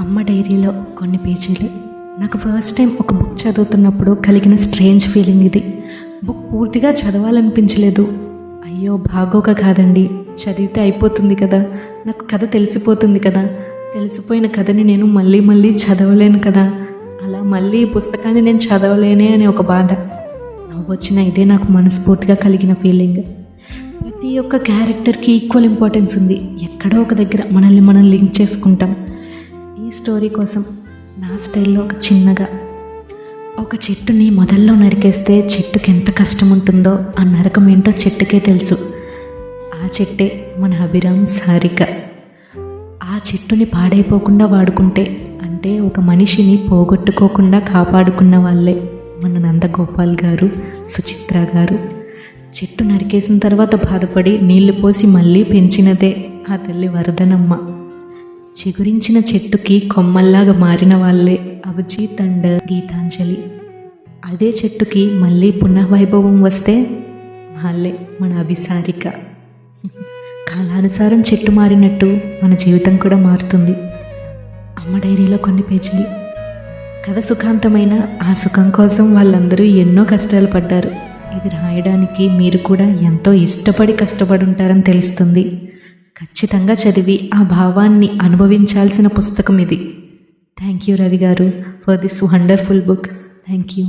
అమ్మ డైరీలో కొన్ని పేజీలు. నాకు ఫస్ట్ టైం ఒక బుక్ చదువుతున్నప్పుడు కలిగిన స్ట్రేంజ్ ఫీలింగ్ ఇది. బుక్ పూర్తిగా చదవాలనిపించలేదు. అయ్యో బాగోక కాదండి. చదివితే అయిపోతుంది కదా. నాకు కథ తెలిసిపోతుంది కదా. తెలిసిపోయిన కథని నేను మళ్ళీ మళ్ళీ చదవలేను కదా. అలా మళ్ళీ ఈ పుస్తకాన్ని నేను చదవలేనే అనే ఒక బాధ. నవ్వొచ్చిన ఇదే నాకు మనస్ఫూర్తిగా కలిగిన ఫీలింగ్. ప్రతి ఒక్క క్యారెక్టర్కి ఈక్వల్ ఇంపార్టెన్స్ ఉంది. ఎక్కడో ఒక దగ్గర మనల్ని మనం లింక్ చేసుకుంటాం. ఈ స్టోరీ కోసం నా స్టైల్లో ఒక చిన్నగా ఒక చెట్టుని మొదల్లో నరికేస్తే చెట్టుకి ఎంత కష్టం ఉంటుందో ఆ నరకం ఏంటో చెట్టుకే తెలుసు. ఆ చెట్టే మన అభిరామ్ సారిక. ఆ చెట్టుని పాడైపోకుండా వాడుకుంటే అంటే ఒక మనిషిని పోగొట్టుకోకుండా కాపాడుకున్న వాళ్ళే మన నందగోపాల్ గారు సుచిత్ర గారు. చెట్టు నరికేసిన తర్వాత బాధపడి నీళ్ళు పోసి మళ్ళీ పెంచినదే ఆ తల్లి వరదనమ్మ. చిగురించిన చెట్టుకి కొమ్మల్లాగా మారిన వాళ్ళే అభిజిత్ అండ్ గీతాంజలి. అదే చెట్టుకి మళ్ళీ పునఃవైభవం వస్తే వాళ్ళే మన అభిసారిక. కాలానుసారం చెట్టు మారినట్టు మన జీవితం కూడా మారుతుంది. అమ్మ డైరీలో కొన్ని పేజీలు. కథ సుఖాంతమైన ఆ సుఖం కోసం వాళ్ళందరూ ఎన్నో కష్టాలు పడ్డారు. ఇది రాయడానికి మీరు కూడా ఎంతో ఇష్టపడి కష్టపడి ఉంటారని తెలుస్తుంది. ఖచ్చితంగా చదివి ఆ భావాన్ని అనుభవించాల్సిన పుస్తకం ఇది. Thank you Ravi garu for this wonderful book thank you